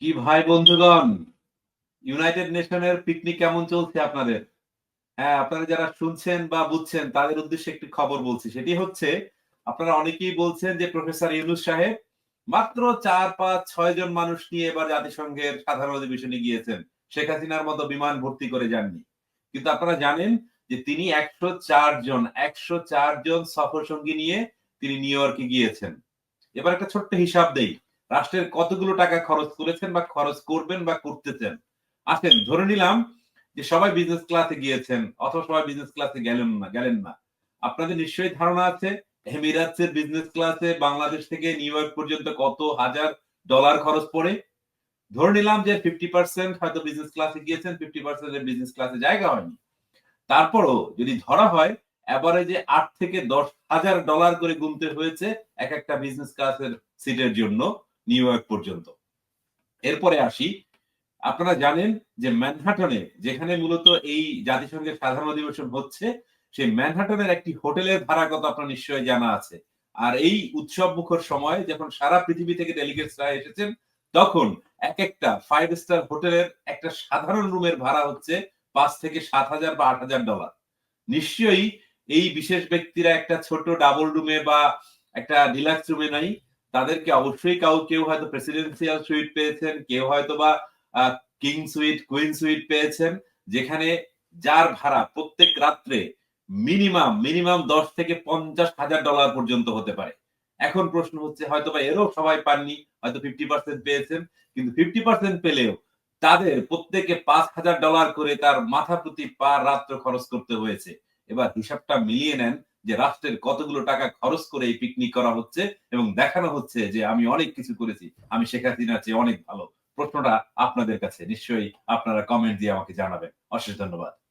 কি ভাই বন্ধুগণ? ইউনাইটেড নেশনের পিকনিক কেমন চলছে আপনাদের? হ্যাঁ আপনারা যারা শুনছেন বা বুঝছেন, তাদের উদ্দেশ্যে একটি খবর বলছি। সেটি হচ্ছে, আপনারা অনেকেই বলছেন যে প্রফেসর ইউনুস সাহেব মাত্র চার, পাঁচ, ছয় জন মানুষ নিয়ে এবার জাতিসংঘের সাধারণ অধিবেশনে গিয়েছেন। শেখ হাসিনার মতো বিমান ভর্তি করে যাননি। কিন্তু আপনারা জানেন যে তিনি একশো চার জন, একশো চার জন সফর সঙ্গী নিয়ে তিনি নিউ ইয়র্কে গিয়েছেন। এবার একটা ছোট্ট হিসাব দেই। রাষ্ট্রের কতগুলো টাকা খরচ করেছেন বা খরচ করবেন বা করতেছেন? আসেন, ধরে নিলাম যে সবাই বিজনেস ক্লাসে গিয়েছেন, অথবা সবাই বিজনেস ক্লাসে গেলেন না গেলেন না। আপনাদের নিশ্চয়ই ধারণা আছে এমিরাটসের বিজনেস ক্লাসে বাংলাদেশ থেকে নিউ ইয়র্ক পর্যন্ত কত হাজার ডলার খরচ পড়ে? ধরে নিলাম যে ফিফটি পার্সেন্ট হয়তো বিজনেস ক্লাসে গিয়েছেন ফিফটি পার্সেন্ট বিজনেস ক্লাসে জায়গা হয়নি। তারপরও যদি ধরা হয় অ্যাভারেজে আট থেকে দশ হাজার ডলার করে গুনতে হয়েছে এক একটা বিজনেস ক্লাসের সিটের জন্য। নিউ ইয়র্ক পর্যন্ত। এরপরে আসি, আপনারা জানেন যে ম্যানহাটনে, যেখানে মূলত এই জাতিসংঘের সাধারণ অধিবেশন হচ্ছে, সেই ম্যানহাটনের একটি হোটেলের ভাড়া কত আপনার নিশ্চয়ই জানা আছে। আর এই উৎসব মুখর সময় যখন সারা পৃথিবী থেকে ডেলিগেটসরা এসেছেন, তখন এক একটা ফাইভ স্টার হোটেলের একটা সাধারণ রুমের ভাড়া হচ্ছে পাঁচ থেকে সাত হাজার বা আট হাজার ডলার নিশ্চয়ই এই বিশেষ ব্যক্তিরা একটা ছোট ডাবল রুমে বা একটা ডিলাক্স রুমে নাই তাদেরকে অবশ্যই কাউ, কেউ হয়তো প্রেসিডেন্সিয়াল সুইট পেয়েছেন, কেউ হয়তো বা কিং সুইট কুইন সুইট পেয়েছেন, যেখানে যার ভাড়া প্রত্যেক রাত্রে মিনিমাম মিনিমাম দশ থেকে পঞ্চাশ হাজার ডলার পর্যন্ত হতে পারে। এখন প্রশ্ন হচ্ছে হয়তো বা এরও সবাই পাননি, হয়তো ফিফটি পার্সেন্ট পেয়েছেন, কিন্তু ফিফটি পার্সেন্ট পেলেও তাদের প্রত্যেকে পাঁচ হাজার ডলার করে তার মাথা প্রতি পার রাত্র খরচ করতে হয়েছে। এবার হিসাবটা মিলিয়ে নেন যে রাষ্ট্রের কতগুলো টাকা খরচ করে এই পিকনিক করা হচ্ছে এবং দেখানো হচ্ছে যে আমি অনেক কিছু করেছি, আমি শেখ হাসিনার চেয়ে অনেক ভালো। প্রশ্নটা আপনাদের কাছে, নিশ্চয়ই আপনারা কমেন্ট দিয়ে আমাকে জানাবেন। অশেষ ধন্যবাদ।